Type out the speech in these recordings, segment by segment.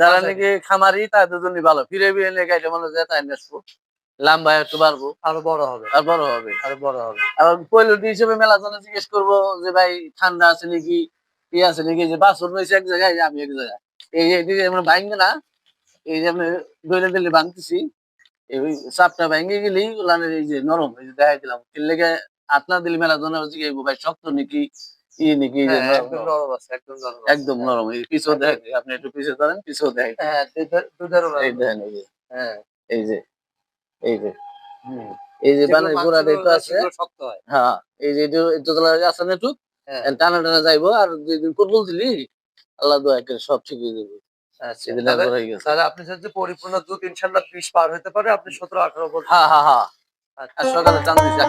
যারা। নাকি খামারি তাদের জন্য ভালো। ফিরে ফিরে নিয়ে গাইলে মনে যায় তাই নেসবো। লম্বা একটু বাড়বো। আরও বড় হবে। আর বড় হবে। আরও বড় হবে। আবার পৈলটি হিসেবে মেলা জনে জিজ্ঞেস করব যে ভাই ঠান্ডা আছে নাকি? কি আছে নাকি? যে বাসন রয়েছে এক জায়গায় আমি এক জায়গায়। এই এদিকে আমরা ভাঙবে না এই যে আমি দইলে দিলে বাঁধতেছি এই চাপটা ভেঙে গেলেই ওলানের এই যে নরম এই যে দেখাই দিলাম লেগে হাত না দিলে মেলা জনে জিজ্ঞেস ভাই শক্ত নাকি? ই নাকি হ্যাঁ, একদম নরম। আছে একদম নরম একদম নরম পিছু দেখ আপনি একটু পিছু ধরেন পিছু দেখ হ্যাঁ এই দেখেন এই যে। হ্যাঁ। এই যে এই যে। এই যে বানের গোড়া দেখতে আছে। শক্ত হয়। হ্যাঁ এই যে এটা এটা আছে না একটু? হ্যাঁ। টানা টানা যাইবো আর দুই দিন দিলি আল্লাহ দোয়া করে সব ঠিক হয়ে যাবে। আচ্ছা, তাহলে- হয়ে আপনি যদি পরিপূর্ণ দুধ ইনশাল্লাহ বিশ পার হতে পারে আপনি সতেরো আঠারো বলতে হ্যাঁ হ্যাঁ হ্যাঁ। আচ্ছা। সকালে দিছে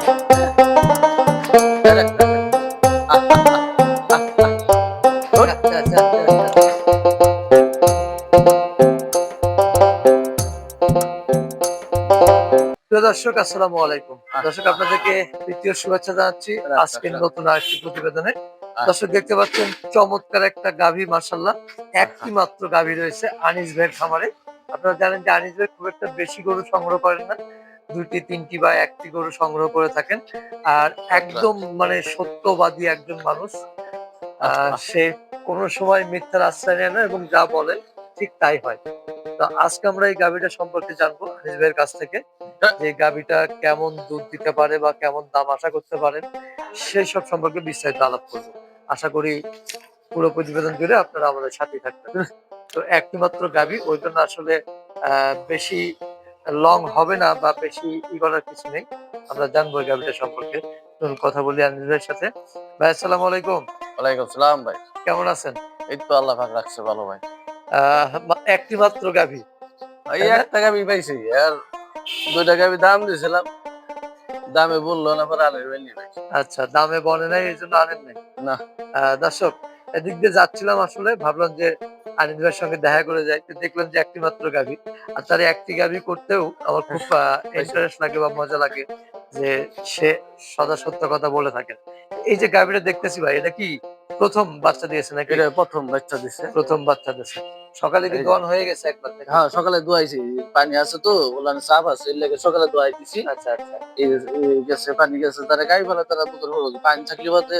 দর্শক আসসালামু আলাইকুম। দর্শক আপনাদেরকে তৃতীয় শুভেচ্ছা জানাচ্ছি। আজকের নতুন আরেকটি প্রতিবেদনে। দর্শক দেখতে পাচ্ছেন চমৎকার একটা গাভী মার্শাল্লাহ একটি মাত্র গাভী রয়েছে আনিস ভাইয়ের খামারে। আপনারা জানেন যে আনিস ভাই খুব একটা বেশি গরু সংগ্রহ করেন না। দুইটি তিনটি বা একটি গরু সংগ্রহ করে থাকেন। আর একদম মানে সত্যবাদী একজন মানুষ। সে কোনো সময় মিথ্যার আশ্রয় নেয় না এবং যা বলে ঠিক তাই হয়। তো আজকে আমরা এই গাভীটা সম্পর্কে জানব আনিস ভাইয়ের কাছ থেকে যে গাভীটা কেমন দুধ দিতে পারে বা কেমন দাম আশা করতে পারেন সেই সব সম্পর্কে বিস্তারিত আলাপ করব। আশা করি পুরো প্রতিবেদন জুড়ে আপনারা আমাদের সাথেই থাকবেন। তো একটি মাত্র গাভী ওই জন্য আসলে আহ, বেশি লং হবে না বা বেশি ই করার কিছু নেই। আমরা জানব এই গাভীটা সম্পর্কে। চলুন কথা বলি আনিস ভাইয়ের সাথে। ভাই আসসালামু আলাইকুম। ওয়ালাইকুম সালাম ভাই। কেমন আছেন? এই তো আল্লাহ পাক রাখছে ভালো ভাই। একটি মাত্র গাভী। এই এক টাকা পাইছি আর দুই টাকা দাম দিয়েছিলাম। দামে বলল না পরে আনের ভাই নিয়ে আচ্ছা দামে বলে নাই এই জন্য আনেন নাই? না। আহ, দর্শক এদিক দিয়ে যাচ্ছিলাম আসলে ভাবলাম যে আনিস ভাইয়ের সঙ্গে দেখা করে যাই। দেখলাম যে একটি মাত্র গাভী। আর তার একটি গাভী করতেও আমার খুব ইন্টারেস্ট লাগে বা মজা লাগে যে সে সদা সত্য কথা বলে থাকেন এই যে গাভীটা দেখতেছি ভাই এটা কি প্রথম বাচ্চা দিয়েছে নাকি? এটা প্রথম বাচ্চা দিছে প্রথম বাচ্চা দিয়েছে। সকালে কি দোয়ান হয়ে গেছে একবার থেকে? হ্যাঁ সকালে দোয়াইছি। পানি আছে তো ওলানে চাপ আছে এর লেগে সকালে দোয়াই দিছি। আচ্ছা আচ্ছা। এই গেছে পানি গেছে তারা গাই ফেলে তারা হলো পানি থাকলে বাদে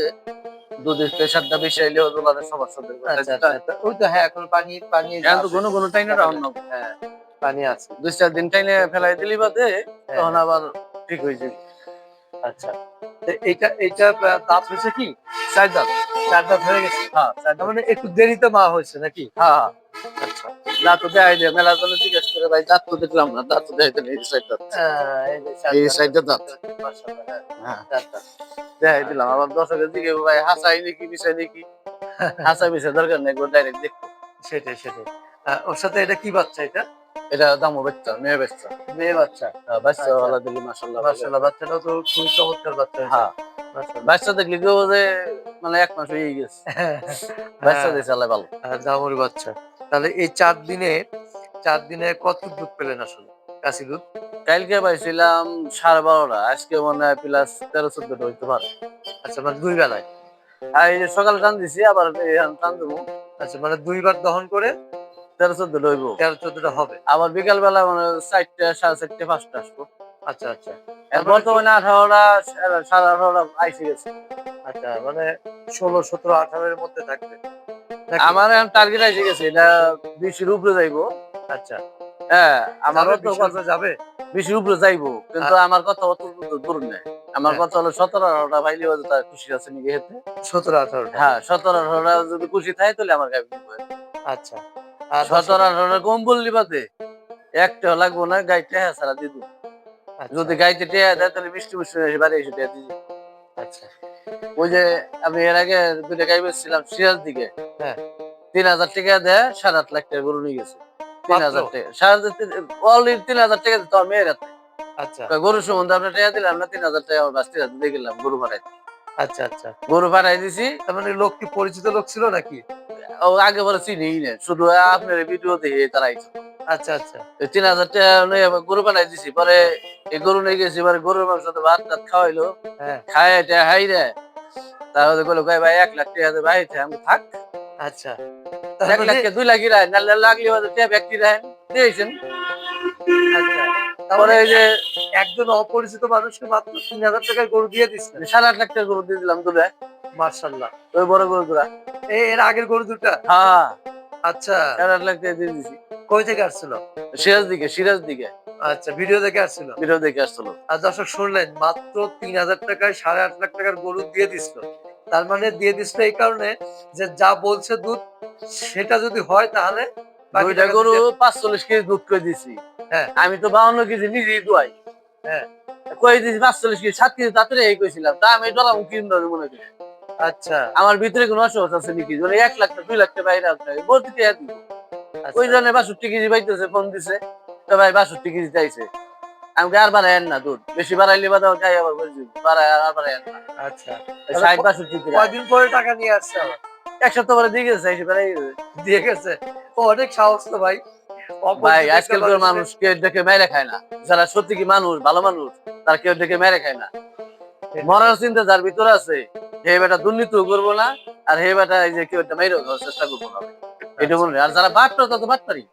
দুধের প্রেশারটা বেশি আইলে ওদের সমস্যা আচ্ছা আচ্ছা। ওই তো হ্যাঁ এখন পানি পানি কোনো কোনো টাইম রাউন্ড হ্যাঁ পানি আছে। দুই চার দিন টাইনে ফেলাই দিলি বাদে হ্যাঁ, তখন আবার ঠিক হয়ে যাবে। আচ্ছা। তো এইটা দাঁত হয়েছে কি? চার দাঁত। চার দাঁত হয়ে গেছে? হ্যাঁ চার মানে একটু দেরিতে মা হয়েছে নাকি? হ্যাঁ। হ্যাঁ আচ্ছা দাঁত তো দেখাই মেলা জন্য জিজ্ঞেস করে ভাই দাঁত তো দেখলাম না দাঁত তো দাঁত এই যে চার এই দাঁত। মাশাআল্লাহ, হ্যাঁ, হ্যাঁ দাঁত। দেখাই দিলাম আবার দর্শকের দিকে ভাই হাসাই নাকি বিষয় নাকি? হাসা বিষয় দরকার নেই ডাইরেক্ট দেখো সেটাই সেটাই। ওর সাথে এটা কি বাচ্চা এটা? এটা দামও বাচ্চা মেয়ে বাচ্চা। মেয়ে বাচ্চা। বাচ্চা আচ্ছা। ওলা দিলি মাসাল্লাহ মাশাআল্লাহ বাচ্চাটাও তো খুবই চমৎকার বাচ্চা। হ্যাঁ। বাচ্চা দেখলি কেউ যে মানে এক মাস হয়ে গেছে। বাচ্চা হ্যাঁ, দিয়েছে আল্লাহ ভালো। দামুর বাচ্চা। তাহলে এই চার দিনে চার দিনে কত দুধ পেলেন আসলে? কাশি দুধ? কালকে পাইছিলাম সাড়ে বারোটা আজকে মনে হয় প্লাস তেরো চোদ্দটা হইতে পারে। আচ্ছা মানে দুই বেলায়? আর এই যে সকালে টান দিছি আবার টান দেবো। আচ্ছা মানে দুইবার দহন করে তেরো চোদ্দটা হইব। তেরো চোদ্দটা হবে। আবার বিকাল বেলা মানে চারটে সাড়ে চারটে পাঁচটা আসব। আচ্ছা আচ্ছা। বর্তমানে আঠারোটা সাড়ে- আঠারোটা আইসে গেছে। আচ্ছা মানে ষোলো সতেরো আঠারোর মধ্যে থাকবে? আমার টার্গেট আইসে গেছে এটা বিশের উপরে যাইবো। আচ্ছা। হ্যাঁ আমারও আমারও তো তো কথা যাবে? বিশের উপরে যাইবো কিন্তু আমার কথা অত দূর নেই। আমার হ্যাঁ। কথা হলো সতেরো আঠারোটা পাইলে হয়তো তার খুশি আছে নাকি হেতে সতেরো আঠারো হ্যাঁ সতেরো আঠারোটা যদি খুশি থাকে তাহলে আমার গাড়ি আচ্ছা। আর সতেরো আঠারোটা কম বললি বাদে একটা লাগবো না গাইতে হ্যাঁ সারা দিয়ে। আচ্ছা, যদি গাইতে টেয়া দেয় তাহলে মিষ্টি মিষ্টি এসে বাড়ি এসে টেয়া দিয়ে আচ্ছা। ওই যে আমি এর আগে দুইটা গাই বেচছিলাম সিরাজ দিকে হ্যাঁ। তিন হাজার টাকা দেয় সাড়ে আট লাখ টাকা গরু নিয়ে গেছে। তিন হাজার টাকা। সাড়ে অলরেডি তিন হাজার টাকা দিতে মেয়ের হাতে। আচ্ছা। গরু সম্বন্ধে আপনার টাকা দিলাম না তিন হাজার টাকা আমার বাস্তির হাতে দিয়ে গেলাম গরু ভাড়াই আচ্ছা আচ্ছা। গরু ভাড়াই দিছি। মানে লোক কি পরিচিত লোক ছিল নাকি? ও আগে পরে চিনি না শুধু আপনার ভিডিও দেখে তারা আচ্ছা আচ্ছা। তিন হাজার টাকা গরু বানাই দিছি পরে এই গরু নিয়ে গেছি এবার গরুর মাংস তো ভাত টাত খাওয়াইলো। হ্যাঁ। খায় এটা হাই রে। তাহলে বলল ভাই ভাই এক লাখ টাকা ভাই আমি থাক। আচ্ছা। এক লাখ দুই লাখই রায় লাগলে দিয়েছেন। আচ্ছা। তার মানে এই যে একজন অপরিচিত মানুষকে মাত্র তিন হাজার টাকায় গরু দিয়ে দিচ্ছেন। সাড়ে আট লাখ টাকা গরু দিয়ে দিলাম দুটা। মার্শাল্লাহ ওই বড় গরু দুটা। এর আগের গরু দুটা? হ্যাঁ। আচ্ছা। সাড়ে আট লাখ টাকা দিয়ে দিছি কই থেকে আসছিল? সিরাজ দিকে সিরাজ দিকে আচ্ছা ভিডিও দেখে আসছিল? ভিডিও দেখে আসছিল। আর দর্শক শুনলেন মাত্র তিন হাজার টাকায় সাড়ে আট লাখ টাকার গরু দিয়ে দিছিল। তার মানে দিয়ে দিছিল এই কারণে যে যা বলছে দুধ সেটা যদি হয় তাহলে দুইটা গরু পাঁচচল্লিশ কেজি দুধ করে দিছি? হ্যাঁ। আমি তো বাউন্ন কেজি নিজেই দুয়াই। হ্যাঁ। কই দিছি পাঁচচল্লিশ কেজি? সাত কেজি তাড়াতাড়ি এই কইছিলাম। তা আমি ডলাম কিনবো মনে করি। আচ্ছা। আমার ভিতরে কোনো অসুবিধা আছে নাকি? মানে এক লাখ টাকা দুই লাখ টাকা বাইরে এক আচ্ছা। ওই জন্য বাষট্টি কেজি পাইতেছে ফোন দিছে। তো ভাই বাষট্টি কেজি চাইছে আমাকে আর বাড়ায় না দুধ। বেশি বাড়াইলে বাদা যাই আবার বলছি বাড়ায় আর বাড়ায় না। আচ্ছা। ষাট বাষট্টি কয়দিন পরে টাকা নিয়ে আসছে আবার? এক সপ্তাহ পরে দিয়ে গেছে এসে বেড়াই গেছে। দিয়ে গেছে। ও অনেক সাহস তো ভাই। ভাই আজকালকার মানুষকে- মানুষ কেউ দেখে মেরে খায় না। যারা সত্যি কি মানুষ ভালো মানুষ তার কেউ দেখে মেরে খায় না। মরার চিন্তা যার ভিতরে আছে হে বেটা দুর্নীতিও করব না আর হে বেটা এই যে কেউ একটা মেরে চেষ্টা করব না। এটা মনে আর যারা বাটপার তত বাটপারি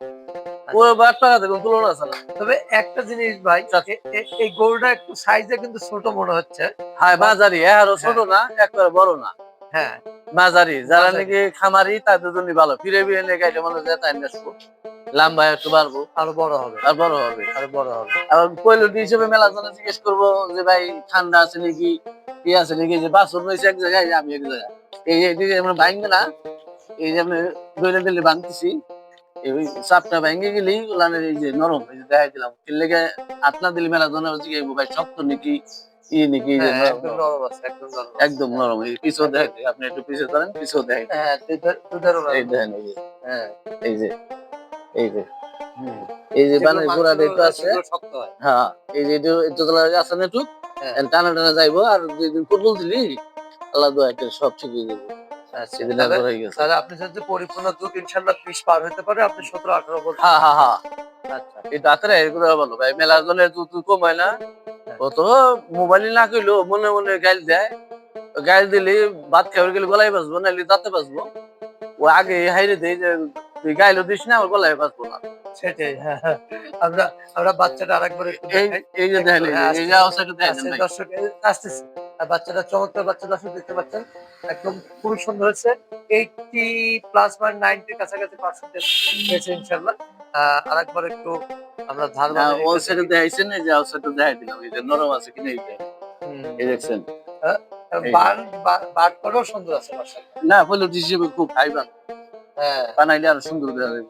বাটপার আছে কোনো তুলনা আছে না। তবে একটা জিনিস ভাই আচ্ছা। এই গরুটা একটু সাইজে কিন্তু ছোট মনে হচ্ছে। হ্যাঁ মাঝারি আরও ছোট না একবারে বড় না। হ্যাঁ। মাঝারি যারা নাকি খামারি তাদের জন্য ভালো। ফিরে ফিরে নিয়ে গাইতে মনে যায় তাই নেসবো লাম্বা একটু বাড়বো। আরও বড় হবে। আর বড় হবে। আরও বড় হবে। আবার পৈলটি হিসেবে মেলা জনে জিজ্ঞেস করব যে ভাই ঠান্ডা আছে নাকি কি আছে নাকি যে বাসন রয়েছে এক জায়গায় আমি এক জায়গায়। এই আমরা ভাঙবে না। এই যে আমি দিলে ভাঙতেছি এই চাপটা ভেঙে গেলি ওলানের এই যে নরম এই যে দেখাই দিলাম এর লেগে দিলে মেলা জিজ্ঞাসা ভাই শক্ত নাকি ই নাকি হ্যাঁ, একদম নরম এই পিছু দিই। আপনি একটু পিছু করেন পিছু হ্যাঁ এই দেখেন এই যে হ্যাঁ এই যে এই যে। এই যে বানের গোড়া মাংসগুলো আছে হয় এই যে একটু আছে না একটু হ্যাঁ। টানা টানা যাইবো আর দুই দিন ফুটবল দিলি আল্লাহ দোয়া সব ঠিক হয়ে যাবে তাহলে- একবার হয়ে গেছে। তাহলে আপনি যদি পরিপূর্ণ দুধ ইনশাল্লাহ বিশ পার হতে পারে আপনি সতেরো আঠারো বলছেন হ্যাঁ হ্যাঁ হ্যাঁ। আচ্ছা। এই ডাক্তারে এগুলো ভালো ভাই। মেলা জনে তুই তুই কমায় না। ও মোবাইল না কইলো মনে মনে গাইল দেয়। গাইল দিলি ভাত খাবার গেলে গলায় বাঁচবো নাহলে দাঁতে বাঁচবো ও আগে হাইরে দেয় যে তুই গাইলো দিস না আমার গলায় বাঁচবো না। সেটাই হ্যাঁ, হ্যাঁ। আমরা আমরা বাচ্চাটা আরেকবার এই যে দেখেন এই যে- এই যে অবস্থাটা দেখেন ভাই। দর্শক আসতেছে। বাচ্চাটা চমৎকার বাচ্চা দর্শক দেখতে পাচ্ছেন। একদম খুবই সুন্দর হয়েছে। এইটি প্লাস মান নাইনটির কাছাকাছি পার্সেন্টেজ হয়েছে ইনশাল্লাহ আহ, আরেকবার একটু আমরা ধার না, ওই সাইডে দেখাইছেন এই যে দেখাই দিলাম। এই যে নরম আছে কিনা এই এই দেখছেন বান বাট করেও সুন্দর আছে না পলিট হিসেবে খুব হাইবান হ্যাঁ। বানাইলে আরও সুন্দর দেখা যাবে।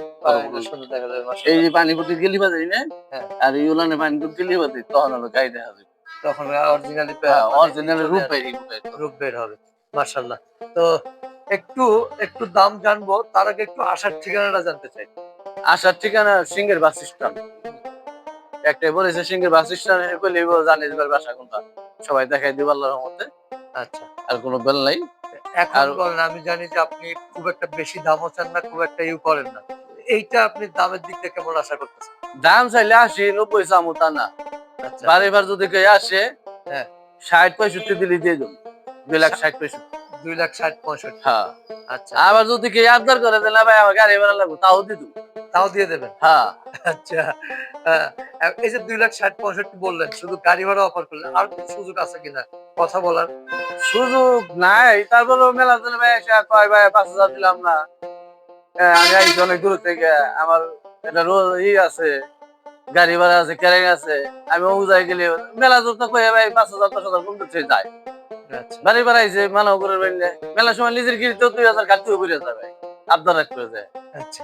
এই। যে পানি প্রতি গেলি বাজাই না হ্যাঁ। আর এই উলানে পানি তো গেলি বাজাই তখন হলো গায়ে দেখা যাবে। তখন অরিজিনালি অরিজিনাল রূপ রূপ বের হবে তো একটু একটু দাম জানব তার আগে একটু আসার ঠিকানাটা জানতে চাই। আসার ঠিকানা সিংহের বাস স্ট্যান্ড। একটা বলেছে সিংহের বাস স্ট্যান্ড কইলে জানে বাসা কোনটা। সবাই দেখাই দিব আল্লাহর রহমতে। আচ্ছা। আর কোনো বেল নাই। এখন বলেন আমি জানি যে আপনি খুব একটা বেশি দামও চান না খুব একটা ইউ করেন না। এইটা আপনি দামের দিক থেকে কেমন আশা করতেছেন? দাম চাইলে আশি নব্বই চামো তা না। আচ্ছা। বারে যদি কেউ আসে হ্যাঁ। ষাট পঁয়ষট্টি দিলে দিয়ে দেবো। দুই লাখ ষাট পঁয়ষট্টি। দুই লাখ ষাট পঁয়ষট্টি। হ্যাঁ। আচ্ছা। আবার যদি কেউ আবদার করে ভাই আমার গাড়ি ভাড়া লাগবে তাও দিত তাও দিয়ে দেবেন? হ্যাঁ। আচ্ছা। হ্যাঁ, এই যে দুই লাখ ষাট পঁয়ষট্টি বললেন শুধু গাড়ি ভাড়া অফার করলেন আর সুযোগ আছে কিনা? কথা বলার। সুযোগ নাই তারপরে মেলা দিলে ভাই এসে কয় ভাই পাঁচ হাজার দিলাম না। হ্যাঁ, আমি আইছি অনেক দূর থেকে আমার এটা রোজ ই আছে গাড়ি ভাড়া আছে ক্যারিং আছে আমি উজাই গেলে মেলা দূর তো কয়ে ভাই পাঁচ হাজার দশ হাজার কমতে যায়। আচ্ছা। বাড়ি ভাড়া আইছে মানাও করে মেলা সময় নিজের গিরিতেও দুই হাজার ঘাটতিও করে যাবে আবদার রাখতে যায়। আচ্ছা।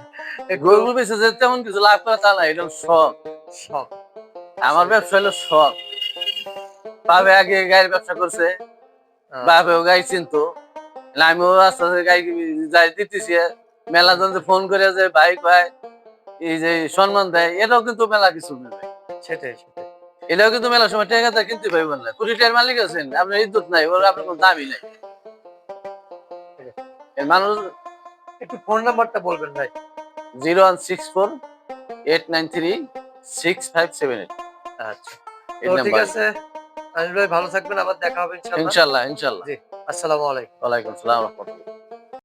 গরু বেঁচে যে তেমন কিছু লাভ করে তা না এটা শখ। শখ। আমার ব্যবসা হলো শখ। বাবে আগে গাড়ির ব্যবসা করছে বাপেও গাই চিনতো আমিও আস্তে আস্তে গাই যাই দিতেছি। মেলা জন ফোন করে যে ভাই ভাই এই যে সম্মান দেয় এটাও কিন্তু মেলা কিছু সেটাই সেটাই। এটাও কিন্তু মেলা সময় টেকা কিনতে পাইবেন না কোটি টাকার মালিক আছেন আপনার ইজ্জত নাই ওর আপনার কোনো দামই নাই। মানুষ একটু ফোন নাম্বারটা বলবেন ভাই। Zero one six four eight nine three six five seven eight. আচ্ছা। ঠিক আছে আনিল ভাই ভালো থাকবেন আবার দেখা হবে ইনশাআল্লাহ। ইনশাল্লাহ ইনশাল্লাহ জি। আসসালামু আলাইকুম। ওয়ালাইকুম সালাম রহমতুল্লাহ